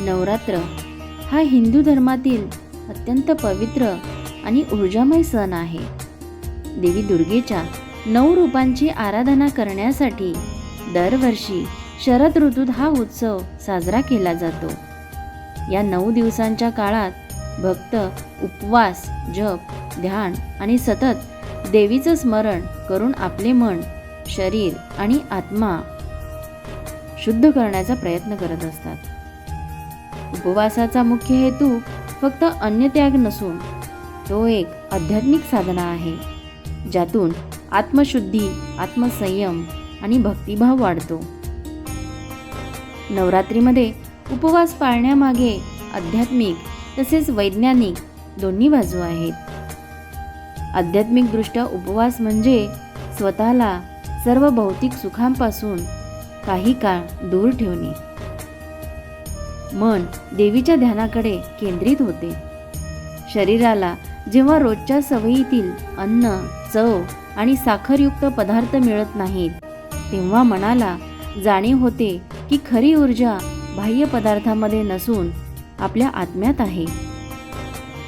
नवरात्र हा हिंदू धर्मातील अत्यंत पवित्र आणि ऊर्जामय सण आहे. देवी दुर्गेच्या नऊ रूपांची आराधना करण्यासाठी दरवर्षी शरद ऋतूत हा उत्सव साजरा केला जातो. या नऊ दिवसांच्या काळात भक्त उपवास जप ध्यान आणि सतत देवीचं स्मरण करून आपले मन शरीर आणि आत्मा शुद्ध करण्याचा प्रयत्न करत असतात. उपवासाचा मुख्य हेतू फक्त अन्नत्याग नसून तो एक आध्यात्मिक साधना आहे ज्यातून आत्मशुद्धी आत्मसंयम आणि भक्तिभाव वाढतो. नवरात्रीमध्ये उपवास पाळण्यामागे आध्यात्मिक तसेच वैज्ञानिक दोन्ही बाजू आहेत. आध्यात्मिकदृष्ट्या उपवास म्हणजे स्वतःला सर्व भौतिक सुखांपासून काही काळ दूर ठेवणे. मन देवीच्या ध्यानाकडे केंद्रित होते. शरीराला जेव्हा रोजच्या सवयीतील अन्न चव आणि साखरयुक्त पदार्थ मिळत नाहीत तेव्हा मनाला जाणीव होते की खरी ऊर्जा बाह्य पदार्थामध्ये नसून आपल्या आत्म्यात आहे.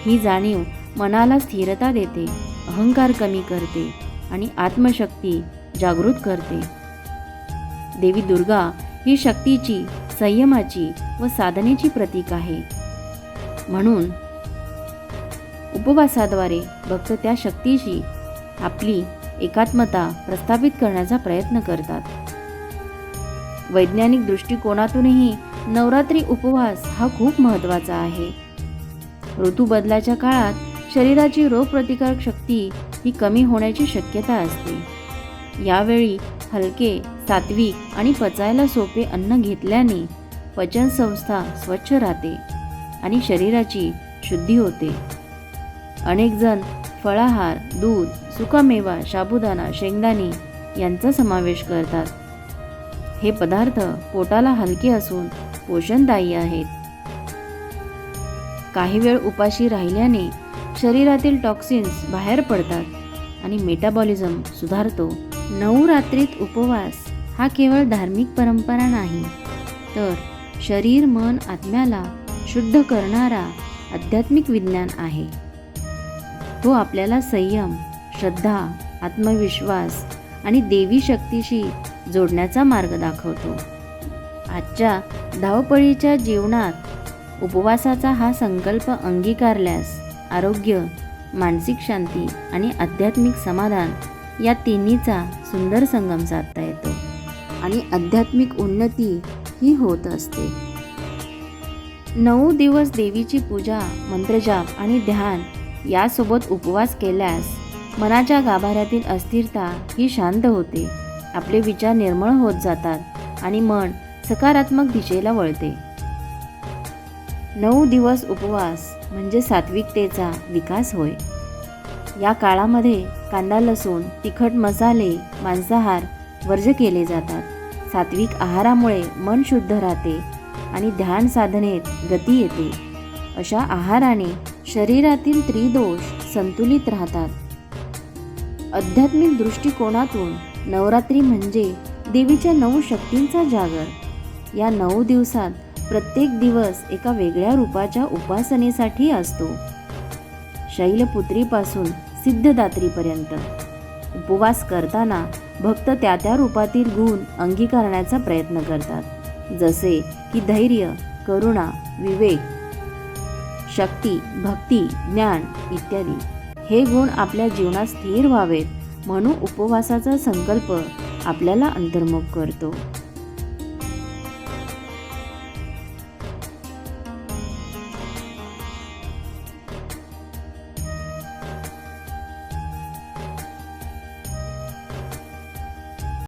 ही जाणीव मनाला स्थिरता देते अहंकार कमी करते आणि आत्मशक्ती जागृत करते. देवी दुर्गा ही शक्तीची संयमाची व साधनेची प्रतीक आहे. म्हणून उपवासाद्वारे भक्त त्या शक्तीशी आपली एकात्मता प्रस्थापित करण्याचा प्रयत्न करतात. वैज्ञानिक दृष्टिकोनातूनही नवरात्री उपवास हा खूप महत्त्वाचा आहे. ऋतू बदलाच्या काळात शरीराची रोगप्रतिकारक शक्ती ही कमी होण्याची शक्यता असते. यावेळी हलके सात्विक आणि पचायला सोपे अन्न घेतल्याने पचनसंस्था स्वच्छ राहते आणि शरीराची शुद्धी होते. अनेकजण फळाहार दूध सुकामेवा साबुदाणा शेंगदाणे यांचा समावेश करतात. हे पदार्थ पोटाला हलके असून पोषणदायी आहेत. काही वेळ उपाशी राहिल्याने शरीरातील टॉक्सिन्स बाहेर पडतात आणि मेटाबॉलिझम सुधारतो. नऊ रात्रीत उपवास हा केवळ धार्मिक परंपरा नाही तर शरीर मन आत्म्याला शुद्ध करणारा आध्यात्मिक विज्ञान आहे. तो आपल्याला संयम श्रद्धा आत्मविश्वास आणि देवी शक्तीशी जोडण्याचा मार्ग दाखवतो. आजच्या धावपळीच्या जीवनात उपवासाचा हा संकल्प अंगीकारल्यास आरोग्य मानसिक शांती आणि आध्यात्मिक समाधान या तिन्हीचा सुंदर संगम साधता येतो. आणि आध्यात्मिक उन्नती ही होत असते. नऊ दिवस देवीची पूजा मंत्रजाप आणि ध्यान यासोबत उपवास केल्यास मनाच्या गाभाऱ्यातील अस्थिरता ही शांत होते. आपले विचार निर्मळ होत जातात आणि मन सकारात्मक दिशेला वळते. नऊ दिवस उपवास म्हणजे सात्विकतेचा विकास होय. या काळामध्ये कांदा लसूण तिखट मसाले मांसाहार वर्ज केले जातात. सात्विक आहारामुळे मन शुद्ध राहते आणि ध्यान साधनेत गती येते. अशा आहाराने शरीरातील त्रिदोष संतुलित राहतात. आध्यात्मिक दृष्टिकोनातून नवरात्री म्हणजे देवीच्या नऊ शक्तींचा जागर. या नऊ दिवसात प्रत्येक दिवस एका वेगळ्या रूपाच्या उपासनेसाठी असतो. शैलपुत्रीपासून सिद्धदात्रीपर्यंत. उपवास करताना भक्त त्या त्या रूपातील गुण अंगीकारण्याचा प्रयत्न करतात. जसे की धैर्य करुणा विवेक शक्ती भक्ती ज्ञान इत्यादी. हे गुण आपल्या जीवनात स्थिर व्हावेत म्हणून उपवासाचा संकल्प आपल्याला अंतर्मुख करतो.